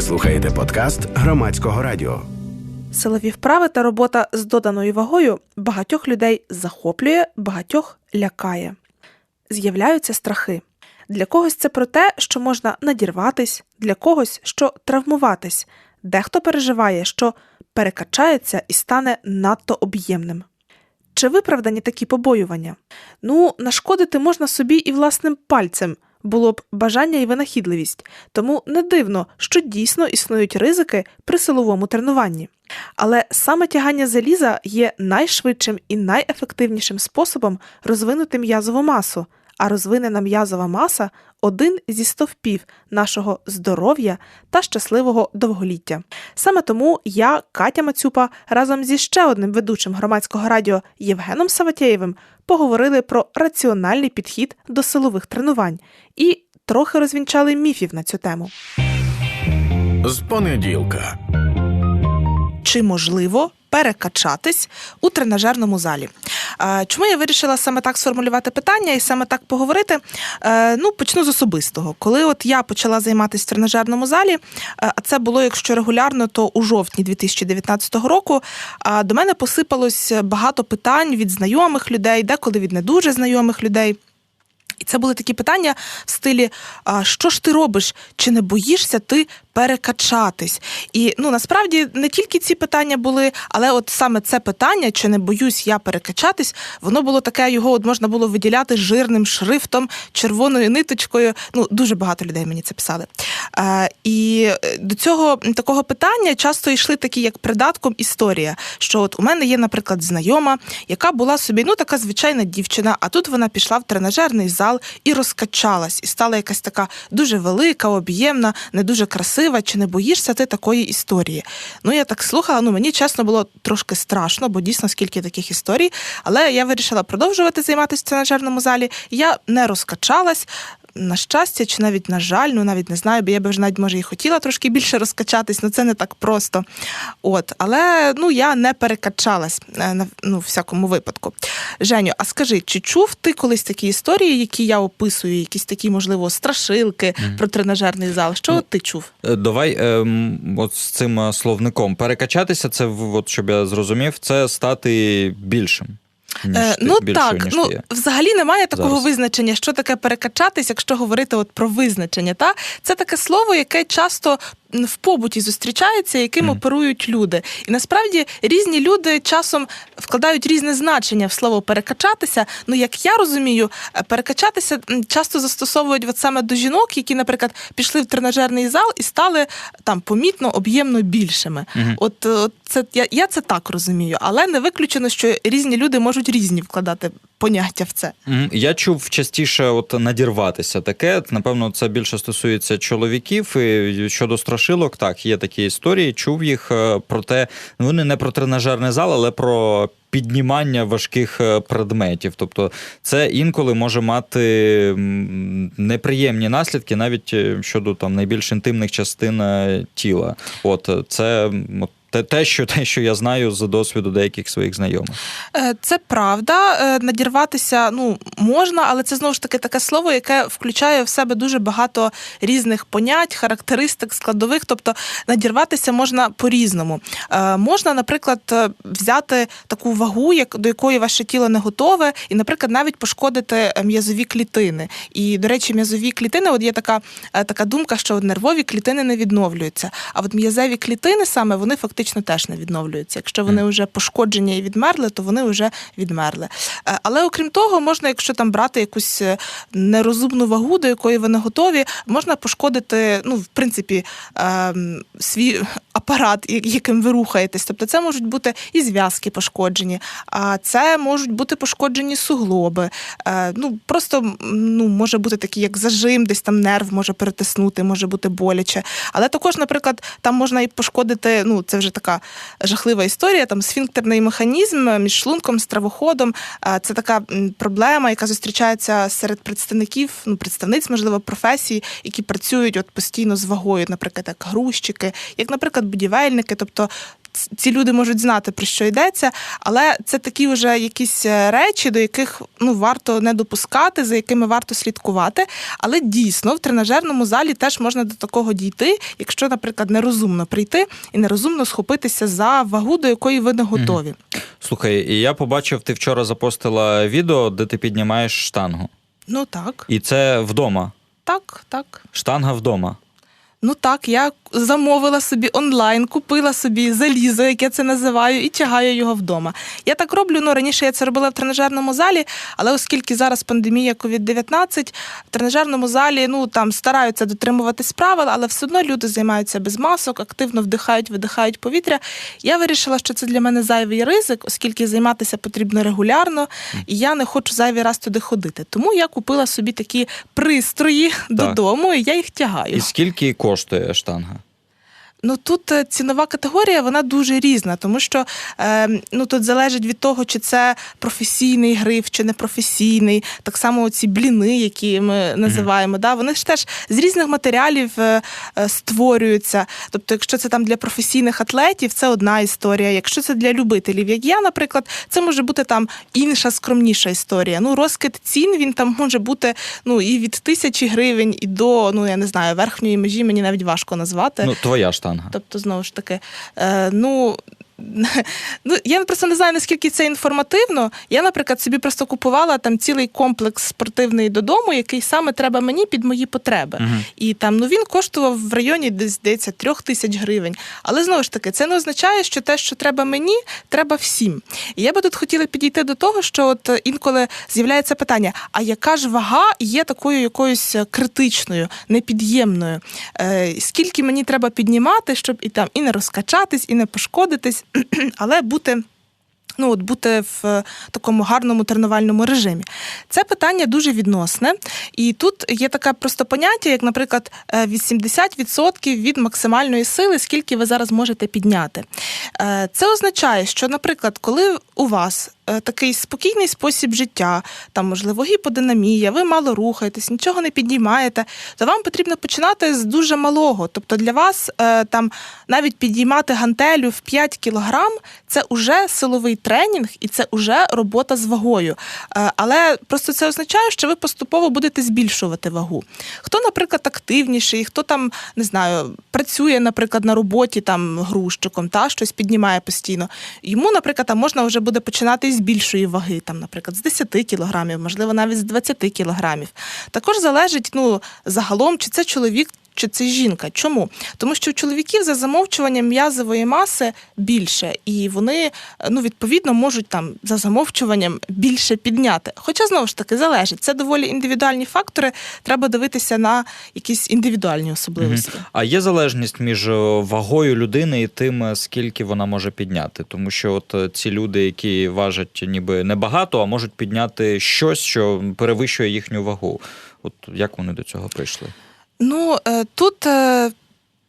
Ви слухаєте подкаст громадського радіо. Силові вправи та робота з доданою вагою багатьох людей захоплює, багатьох лякає. З'являються страхи. Для когось це про те, що можна надірватись, для когось, що травмуватись, дехто переживає, що перекачається і стане надто об'ємним. Чи виправдані такі побоювання? Ну, нашкодити можна собі і власним пальцем, було б бажання і винахідливість, тому не дивно, що дійсно існують ризики при силовому тренуванні. Але саме тягання заліза є найшвидшим і найефективнішим способом розвинути м'язову масу, а розвинена м'язова маса один зі стовпів нашого здоров'я та щасливого довголіття. Саме тому я, Катя Мацюпа, разом зі ще одним ведучим громадського радіо Євгеном Саватєєвим поговорили про раціональний підхід до силових тренувань і трохи розвінчали міфів на цю тему. З понеділка. Чи можливо перекачатись у тренажерному залі. Чому я вирішила саме так сформулювати питання і саме так поговорити? Е, Ну, почну з особистого. Коли от я почала займатися в тренажерному залі, е, а це було, якщо регулярно, то у жовтні 2019 року. а До мене посипалось багато питань від знайомих людей, деколи від не дуже знайомих людей. І це були такі питання в стилі: а, що ж ти робиш? Чи не боїшся ти перекачатись? І ну насправді не тільки ці питання були, але от саме це питання, чи не боюсь я перекачатись, воно було таке, його от можна було виділяти жирним шрифтом, червоною ниточкою. Ну, дуже багато людей мені це писали. Е, і до цього такого питання часто йшли такі, як придатком історія. Що от у мене є, наприклад, знайома, яка була собі ну така звичайна дівчина, а тут вона пішла в тренажерний зал і розкачалась, і стала якась така дуже велика, об'ємна, не дуже красива. Чи не боїшся ти такої історії? Ну я так слухала. Ну мені чесно було трошки страшно, бо дійсно скільки таких історій. Але я вирішила продовжувати займатися в тренажерному залі. Я не розкачалась. На щастя, чи навіть на жаль, ну навіть не знаю, бо я би вже навіть може і хотіла трошки більше розкачатись, але це не так просто. От, але ну я не перекачалась е, ну, всякому випадку. Женю, а скажи, чи чув ти колись такі історії, які я описую, якісь такі, можливо, страшилки про тренажерний зал? Що от ти чув? Е, Давай ем, от з цим е, словником перекачатися, це от, щоб я зрозумів, це стати більшим. Ніж Е, ну більшою, так, ніж ну ти є. взагалі немає такого Зараз. визначення, що таке перекачатись, якщо говорити от про визначення. Та це таке слово, яке часто в побуті зустрічається, яким Мгм. оперують люди. І насправді різні люди часом вкладають різне значення в слово перекачатися. Ну як я розумію, е, перекачатися часто застосовують от саме до жінок, які, наприклад, пішли в тренажерний зал і стали там помітно об'ємно більшими. Мгм. От, от це я, я це так розумію, але не виключено, що різні люди можуть різні вкладати поняття в це. Я чув частіше от надірватися таке. Напевно, це більше стосується чоловіків. І щодо страшилок, так, є такі історії. Чув їх е, проте ну, вони не про тренажерний зал, але про. Піднімання важких е, предметів, тобто це інколи може мати неприємні наслідки навіть е, щодо там найбільш інтимних частин тіла. От це от, те, те, що те, що я знаю з досвіду деяких своїх знайомих. Е, Це правда. Е, Надірватися ну можна, але це знову ж таки таке слово, яке включає в себе дуже багато різних понять, характеристик, складових. Тобто надірватися можна по-різному. Е, Можна, наприклад, взяти таку вагу, як до якої ваше тіло не готове, і, наприклад, навіть пошкодити м'язові клітини. І, до речі, м'язові клітини, от є така, така думка, що нервові клітини не відновлюються. А от м'язеві клітини саме вони фактично теж не відновлюються. Якщо вони вже пошкоджені і відмерли, то вони вже відмерли. Е, Але окрім того, можна, якщо там брати якусь е, нерозумну вагу, до якої ви не готові, можна пошкодити, ну, в принципі, ем, свій апарат, яким ви рухаєтесь. Тобто це можуть бути і зв'язки пошкоджені, а це можуть бути пошкоджені суглоби. Е, Ну, просто ну, може бути такий, як зажим, десь там нерв може перетиснути, може бути боляче. Але також, наприклад, там можна і пошкодити, ну, це вже така жахлива історія, там сфінктерний механізм між шлунком, стравоходом. Це така проблема, яка зустрічається серед представників, ну, представниць, можливо, професій, які працюють от постійно з вагою, наприклад, як грузчики, як, наприклад, будівельники. Тобто ці люди можуть знати про що йдеться, але це такі вже якісь е, речі, до яких ну варто не допускати, за якими варто слідкувати. Але дійсно в тренажерному залі теж можна до такого дійти, якщо, наприклад, нерозумно прийти і нерозумно схопитися за вагу, до якої ви не готові. Слухай, і я побачив, ти вчора запостила відео, де ти піднімаєш штангу. Ну так, І це вдома. так, так. Штанга вдома. Ну так, я замовила собі онлайн, купила собі залізо, як я це називаю, і тягаю його вдома. Я так роблю. Ну раніше я це робила в тренажерному залі, але оскільки зараз пандемія COVID-19, в тренажерному залі ну там стараються дотримуватись правил, але все одно люди займаються без масок, активно вдихають, видихають повітря. Я вирішила, що це для мене зайвий ризик, оскільки займатися потрібно регулярно, і я не хочу зайвий раз туди ходити. Тому я купила собі такі пристрої додому, і я їх тягаю. І скільки коштує ոչ թե աշտանհա Ну тут е, цінова категорія вона дуже різна, тому що е, ну тут залежить від того, чи це професійний гриф, чи не професійний. Так само ці бліни, які ми називаємо, да, вони ж теж з різних матеріалів е, е, створюються. Тобто, якщо це там для професійних атлетів, це одна історія. Якщо це для любителів, як я, наприклад, це може бути там інша скромніша історія. Ну, розкид цін він там може бути ну і від тисячі гривень, і до ну я не знаю верхньої межі мені навіть важко назвати. Ну, твоя штанга. Тобто, знову ж таки, е, ну. Ну, я просто не знаю, наскільки це інформативно. Я, наприклад, собі просто купувала там цілий комплекс спортивний додому, який саме треба мені під мої потреби. Мгм. І там ну він коштував в районі десь здається трьох тисяч гривень. Але знову ж таки, це не означає, що те, що треба мені, треба всім. І я би тут хотіла підійти до того, що от е, інколи з'являється питання: а яка ж вага є такою якоюсь е, критичною, непід'ємною? Е, скільки мені треба піднімати, щоб і там і не розкачатись, і не пошкодитись, але бути. Ну, от бути в е, такому гарному тренувальному режимі. Це питання дуже відносне, і тут є таке просто поняття, як, наприклад, е, 80% від максимальної сили, скільки ви зараз можете підняти. Е, Це означає, що, наприклад, коли у вас е, такий спокійний спосіб життя, там, можливо, гіподинамія, ви мало рухаєтесь, нічого не піднімаєте, то вам потрібно починати з дуже малого. Тобто для вас е, там навіть підіймати гантелю в 5 кілограм це вже силовий тренінг і це вже робота з вагою. Е, Але просто це означає, що ви поступово будете збільшувати вагу. Хто, наприклад, активніший, хто там не знаю, працює, наприклад, на роботі там грузчиком, та щось піднімає постійно. Йому, наприклад, там можна вже буде починати більшої ваги, там, наприклад, з 10 кілограмів, можливо, навіть з 20 кілограмів. Також залежить ну, загалом, чи це чоловік. Чи це жінка? Чому? Тому що у чоловіків за замовчуванням м'язової маси більше, і вони ну відповідно можуть там за замовчуванням більше підняти. Хоча знову ж таки залежить. Це доволі індивідуальні фактори. Треба дивитися на якісь індивідуальні особливості. А є залежність між е, вагою людини і тим, е, скільки вона може підняти. Тому що от е, ці люди, які важать ніби небагато, а можуть підняти щось, що перевищує їхню вагу. От як вони до цього прийшли? Ну е, тут.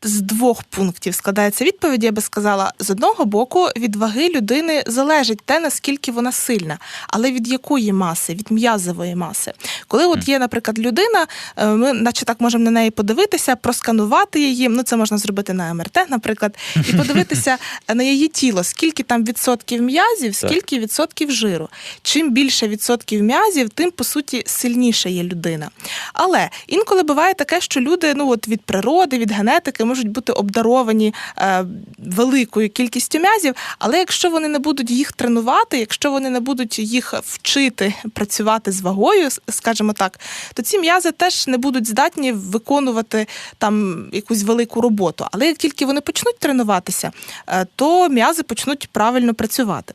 Е, З двох пунктів складається відповідь, я би сказала. З одного боку, від ваги людини залежить те, наскільки вона сильна, але від якої маси, від м'язової маси. Коли от є, наприклад, людина, е, ми, наче так можемо на неї подивитися, просканувати її. Ну це можна зробити на МРТ, наприклад, і подивитися на її тіло, скільки там відсотків м'язів, скільки відсотків жиру. Чим більше відсотків м'язів, тим по суті сильніша є людина. Але інколи буває таке, що люди ну от від природи, від генетики можуть бути обдаровані е, великою кількістю м'язів, але якщо вони не будуть їх тренувати, якщо вони не будуть їх вчити працювати з вагою, скажімо так, то ці м'язи теж не будуть здатні виконувати там якусь велику роботу. Але як тільки вони почнуть тренуватися, е, то м'язи почнуть правильно працювати.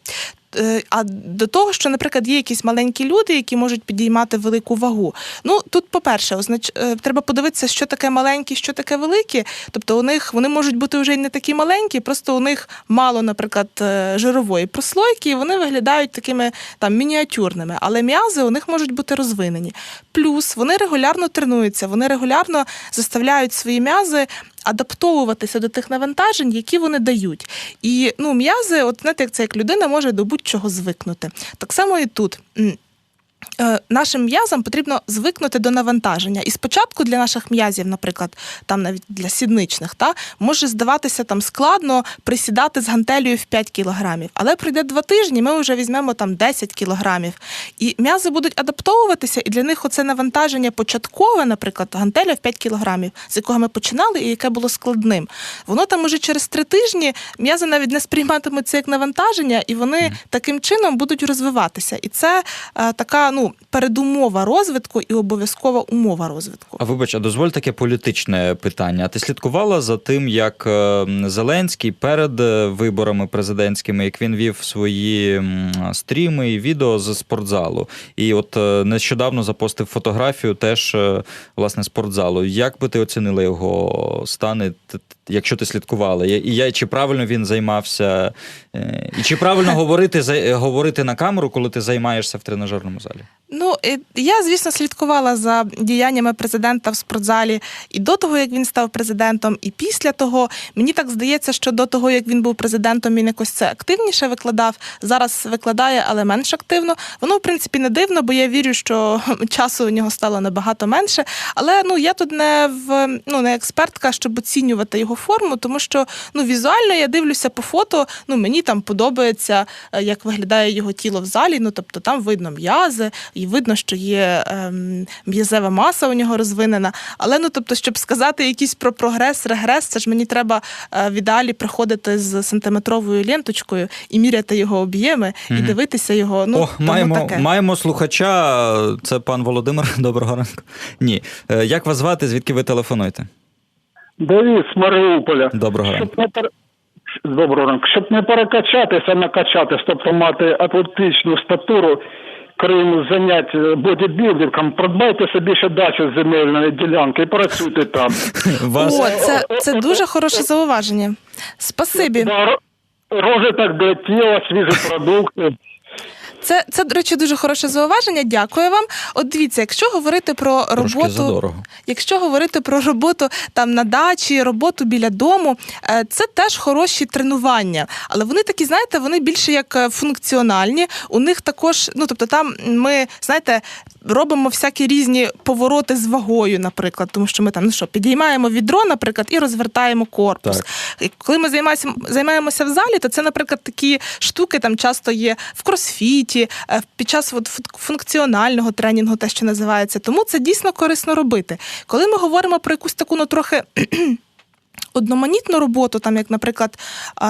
Е, А до того, що, наприклад, є якісь маленькі люди, які можуть підіймати велику вагу. Ну тут, по-перше, означ... е, треба подивитися, що таке маленькі, що таке великі. Тобто у них вони можуть бути вже не такі маленькі, просто у них мало, наприклад, е, жирової прослойки, і вони виглядають такими там мініатюрними, але м'язи у них можуть бути розвинені. Плюс вони регулярно тренуються, вони регулярно заставляють свої м'язи адаптовуватися до тих навантажень, які вони дають. І ну, м'язи, от знаєте, як це як людина може до будь-чого звикнути. Так само і тут. Е, Нашим м'язам потрібно звикнути до навантаження. І спочатку для наших м'язів, наприклад, там навіть для сідничних, та може здаватися там складно присідати з гантелею в 5 кілограмів. Але пройде два тижні, ми вже візьмемо там 10 кілограмів. І м'язи будуть адаптовуватися, і для них оце навантаження початкове, наприклад, гантеля в 5 кілограмів, з якого ми починали, і яке було складним. Воно там уже через три тижні м'язи навіть не сприйматимуть це як навантаження, і вони таким чином будуть розвиватися. І це е, така ну передумова розвитку і обов'язкова умова розвитку. А вибач, а дозволь таке політичне питання. А ти слідкувала за тим, як е, Зеленський перед е, виборами президентськими, як він вів свої стріми і відео з спортзалу? І от е, нещодавно запостив фотографію теж власне спортзалу. Як би ти оцінила його стани, якщо ти слідкувала? І я чи правильно він займався? Е, І чи правильно говорити за- говорити на камеру, коли ти займаєшся в тренажерному залі? Ну я, звісно, слідкувала за діяннями президента в спортзалі і до того, як він став президентом, і після того. Мені так здається, що до того, як він був президентом, він якось це активніше викладав. Зараз викладає, але менш активно. Воно, в принципі, не дивно, бо я вірю, що часу у нього стало набагато менше. Але ну я тут не в ну не експертка, щоб оцінювати його форму, тому що ну візуально я дивлюся по фото. Ну мені там подобається, е, як виглядає його тіло в залі. Ну тобто там видно м'язи, і видно, що є ем, м'язева маса у нього розвинена. Але ну тобто, щоб сказати якийсь про прогрес, регрес, це ж мені треба е, в ідеалі приходити з сантиметровою ленточкою і міряти його об'єми, і дивитися його. Ну О, тому маємо, таке. маємо слухача. Це пан Володимир. Доброго ранку. Ні. Е, Як вас звати? Звідки ви телефонуєте? Давід з Маріуполя. Доброго ранку. Щоб не пер... Доброго ранку. Щоб не перекачатися, накачатись, тобто мати атлетичну статуру, крім занять е, бодібілдингом, придбайте собі ще дачу з земельної ділянки і працюйте там. Вас... О, це, це дуже хороше зауваження. Спасибі. Розвиток для тіла, свіжі продукти. Це, це, до речі, дуже хороше зауваження. Дякую вам. От дивіться, якщо говорити про Трошки роботу, задорого. якщо говорити про роботу там на дачі, роботу біля дому, е, це теж хороші тренування. Але вони такі, знаєте, вони більше як е, функціональні. У них також, ну тобто, там ми знаєте. Робимо всякі різні повороти з вагою, наприклад, тому що ми там ну що, підіймаємо відро, наприклад, і розвертаємо корпус. Так. І коли ми займаємося, займаємося в залі, то це, наприклад, такі штуки там часто є в кросфіті, е, під час функціонального тренінгу, те, що називається. Тому це дійсно корисно робити. Коли ми говоримо про якусь таку ну трохи. Одноманітну роботу, там як, наприклад,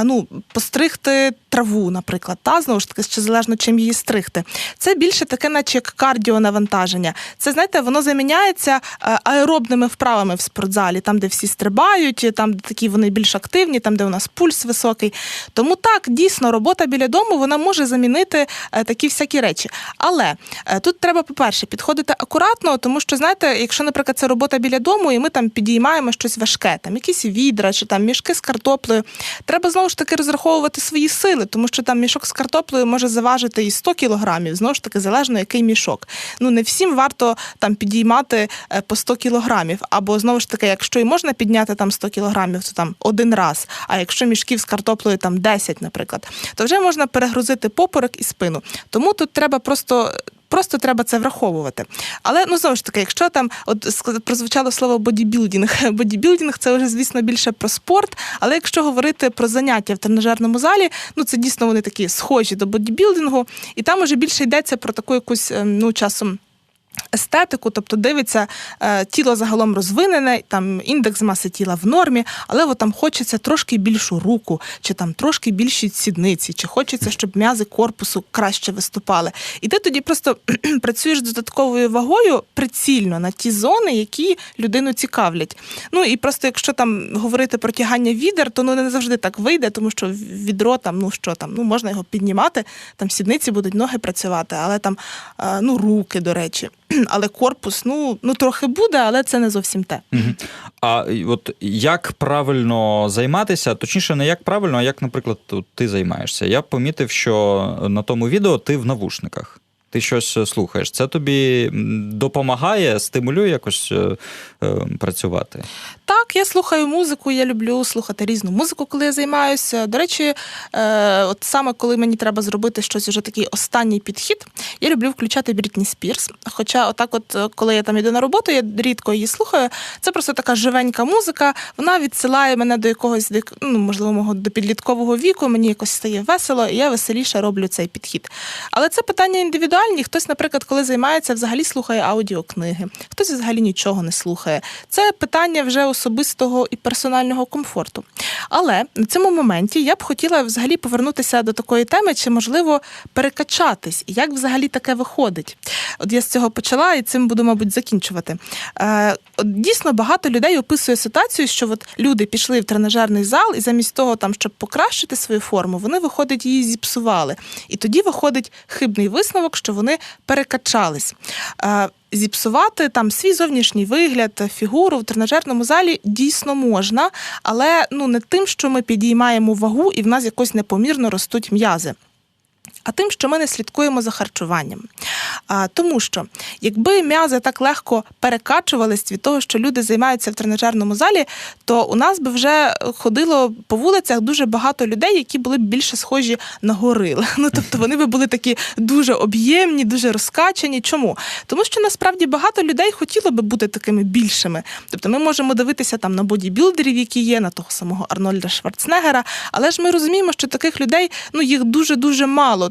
ну постригти траву, наприклад, та знову ж таки, ще залежно чим її стригти. Це більше таке, наче як кардіонавантаження. Це знаєте, воно заміняється аеробними вправами в спортзалі, там, де всі стрибають, там де такі вони більш активні, там де у нас пульс високий. Тому так дійсно робота біля дому вона може замінити е, такі всякі речі. Але е, тут треба, по-перше, підходити акуратно, тому що знаєте, якщо, наприклад, це робота біля дому, і ми там підіймаємо щось важке, там якісь відра чи там мішки з картоплею, треба знову ж таки розраховувати свої сили, тому що там мішок з картоплею може заважити і 100 кілограмів, знову ж таки, залежно який мішок. Ну не всім варто там підіймати е, по 100 кілограмів. Або знову ж таки, якщо і можна підняти там 100 кілограмів, то там один раз. А якщо мішків з картоплею там 10, наприклад, то вже можна перегрузити попорок і спину. Тому тут треба просто. Просто треба це враховувати. Але ну знову ж таки, якщо там от прозвучало слово бодібілдінг, бодібілдінг це вже звісно більше про спорт. Але якщо говорити про заняття в тренажерному залі, ну це дійсно вони такі схожі до бодібілдингу, і там уже більше йдеться про таку якусь ем, ну часом. Естетику, тобто дивиться е, тіло загалом розвинене, там індекс маси тіла в нормі, але от там хочеться трошки більшу руку, чи там трошки більші сідниці, чи хочеться, щоб м'язи корпусу краще виступали. І ти тоді просто працюєш з додатковою вагою прицільно на ті зони, які людину цікавлять. Ну і просто якщо там говорити про тягання відер, то ну не завжди так вийде, тому що відро там, ну що там, ну можна його піднімати, там сідниці будуть ноги працювати, але там е, ну руки, до речі. Але корпус, ну ну трохи буде, але це не зовсім те. А от як правильно займатися, точніше, не як правильно, а як, наприклад, ти займаєшся. Я помітив, що на тому відео ти в навушниках. Ти щось е, слухаєш. Це тобі допомагає, стимулює якось е, е, працювати. Так, я слухаю музику, я люблю слухати різну музику, коли я займаюся. До речі, от саме коли мені треба зробити щось уже такий останній підхід, я люблю включати Брітні Спірс. Хоча, отак, от коли я там іду на роботу, я рідко її слухаю. Це просто така живенька музика. Вона відсилає мене до якогось ну, можливо, мого до підліткового віку. Мені якось стає весело, і я веселіше роблю цей підхід. Але це питання індивідуальні. Хтось, наприклад, коли займається, взагалі слухає аудіокниги, хтось взагалі нічого не слухає. Це питання вже особистого і персонального комфорту. Але на цьому моменті я б хотіла взагалі повернутися до такої теми, чи можливо перекачатись, і як взагалі таке виходить. От я з цього почала і цим буду, мабуть, закінчувати. Е, от дійсно багато людей описує ситуацію, що от люди пішли в тренажерний зал, і замість того, там, щоб покращити свою форму, вони виходить її зіпсували. І тоді виходить хибний висновок, що вони перекачались. Е, Зіпсувати там свій зовнішній вигляд, фігуру в тренажерному залі дійсно можна, але ну не тим, що ми підіймаємо вагу і в нас якось непомірно ростуть м'язи. А тим, що ми не слідкуємо за харчуванням. А, тому що якби м'язи так легко перекачувались від того, що люди займаються в тренажерному залі, то у нас би вже ходило по вулицях дуже багато людей, які були б більше схожі на горил. Ну тобто вони би були такі дуже об'ємні, дуже розкачані. Чому? Тому що насправді багато людей хотіло би бути такими більшими. Тобто ми можемо дивитися там на бодібілдерів, які є, на того самого Арнольда Шварценеггера, але ж ми розуміємо, що таких людей ну їх дуже дуже мало.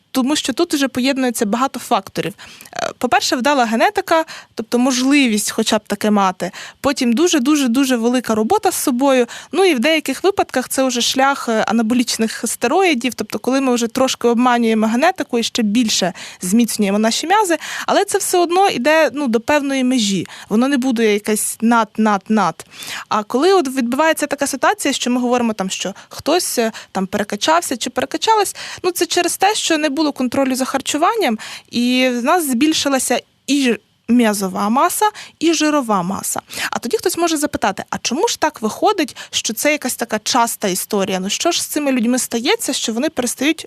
Тому що тут вже поєднується багато факторів. Е, По-перше, вдала генетика, тобто можливість хоча б таке мати. Потім дуже дуже дуже велика робота з собою. Ну і в деяких випадках це вже шлях е, анаболічних стероїдів, тобто, коли ми вже трошки обманюємо генетику і ще більше зміцнюємо наші м'язи, але це все одно йде ну, до певної межі. Воно не буде якесь над, над, над. А коли от відбувається така ситуація, що ми говоримо там, що хтось е, там перекачався чи перекачалась, ну це через те, що не було контролю за харчуванням, і в нас збільшилася і м'язова маса і жирова маса. А тоді хтось може запитати: а чому ж так виходить, що це якась така часта історія? Ну що ж з цими людьми стається, що вони перестають.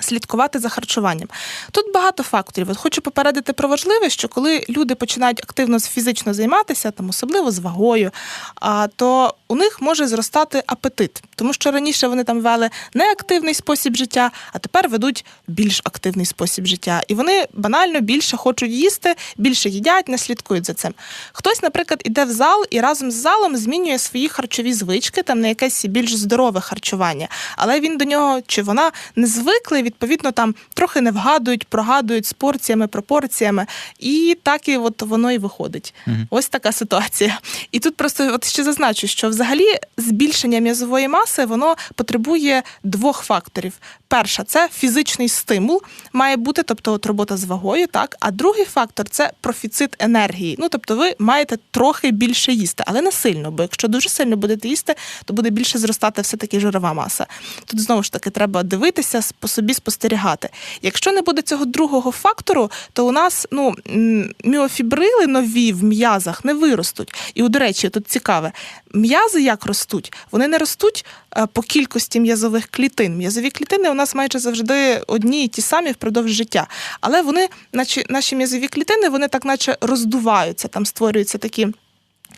Слідкувати за харчуванням. Тут багато факторів. От хочу попередити про важливе, що коли люди починають активно фізично займатися, там особливо з вагою, то у них може зростати апетит, тому що раніше вони там вели неактивний спосіб життя, а тепер ведуть більш активний спосіб життя. І вони банально більше хочуть їсти, більше їдять, не слідкують за цим. Хтось, наприклад, іде в зал і разом з залом змінює свої харчові звички, там на якесь більш здорове харчування, але він до нього чи вона не звикли, відповідно, там трохи не вгадують, прогадують з порціями, пропорціями, і так і от воно і виходить. Мгм. Ось така ситуація. І тут просто от ще зазначу, що взагалі збільшення м'язової маси воно потребує двох факторів. Перша це фізичний стимул, має бути, тобто от робота з вагою, так. А другий фактор це профіцит енергії. Ну тобто, ви маєте трохи більше їсти, але не сильно, бо якщо дуже сильно будете їсти, то буде більше зростати все таки жирова маса. Тут знову ж таки треба дивитися по собі спостерігати. Якщо не буде цього другого фактору, то у нас ну міофібрили нові в м'язах не виростуть. І, до речі, тут цікаве, м'язи як ростуть? Вони не ростуть е, по кількості м'язових клітин. М'язові клітини у нас майже завжди одні і ті самі впродовж життя. Але вони, наче наші м'язові клітини, вони так наче роздуваються, там створюються такі.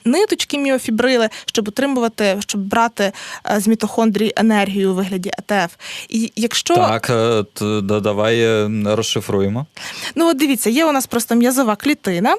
Ниточки міофібрили, щоб утримувати, щоб брати е, з мітохондрій енергію у вигляді АТФ. І якщо Так, то давай е, розшифруємо. Ну, от дивіться, є у нас просто м'язова клітина,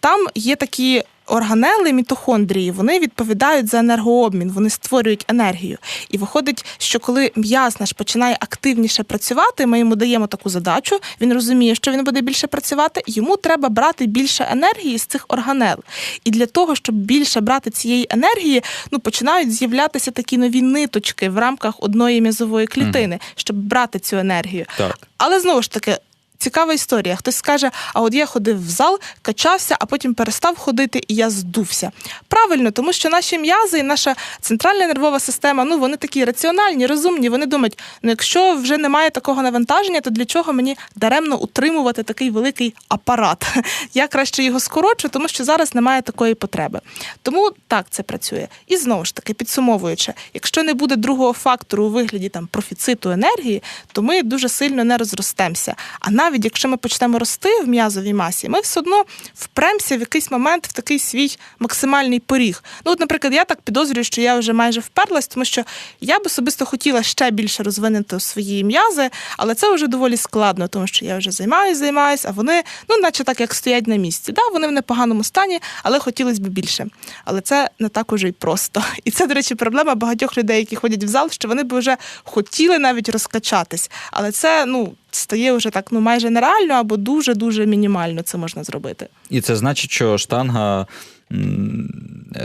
там є такі. Органели мітохондрії вони відповідають за енергообмін, вони створюють енергію. І виходить, що коли м'яз наш починає активніше працювати, ми йому даємо таку задачу. Він розуміє, що він буде більше працювати. Йому треба брати більше енергії з цих органел. І для того, щоб більше брати цієї енергії, ну починають з'являтися такі нові ниточки в рамках одної м'язової клітини, щоб брати цю енергію. Так. Але знову ж таки. Цікава історія. Хтось скаже, а от я ходив в зал, качався, а потім перестав ходити, і я здувся. Правильно, тому що наші м'язи і наша центральна нервова система, ну вони такі раціональні, розумні. Вони думають, ну якщо вже немає такого навантаження, то для чого мені даремно утримувати такий великий апарат? Я краще його скорочу, тому що зараз немає такої потреби. Тому так це працює. І знову ж таки, підсумовуючи, якщо не буде другого фактору у вигляді там профіциту енергії, то ми дуже сильно не розростемося. А навіть якщо ми почнемо рости в м'язовій масі, ми все одно впремся в якийсь момент в такий свій максимальний поріг. Ну, от, наприклад, я так підозрюю, що я вже майже вперлась, тому що я б особисто хотіла ще більше розвинути свої м'язи, але це вже доволі складно, тому що я вже займаюся, займаюся, а вони, ну, наче так, як стоять на місці. Да, вони в непоганому стані, але хотілося б більше. Але це не так уже й просто. І це, до речі, проблема багатьох людей, які ходять в зал, що вони б вже хотіли навіть розкачатись. Але це ну стає вже так ну майже нереально або дуже дуже мінімально це можна зробити. І це значить, що штанга.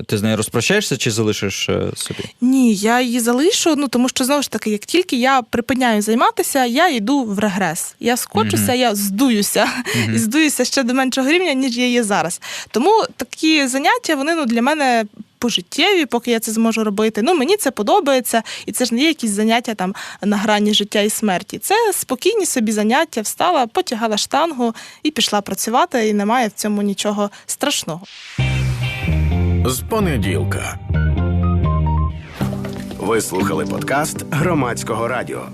Ти з нею розпрощаєшся чи залишиш е, собі? Ні, я її залишу. Ну тому що знову ж таки, як тільки я припиняю займатися, я йду в регрес. Я скочуся, я здуюся і здуюся ще до меншого рівня, ніж я є зараз. Тому такі заняття вони ну для мене. Пожиттєві, поки я це зможу робити. Ну мені це подобається, і це ж не є якісь заняття там на грані життя і смерті. Це спокійні собі заняття, встала, потягала штангу і пішла працювати, і немає в цьому нічого страшного. З понеділка. Ви слухали подкаст громадського радіо.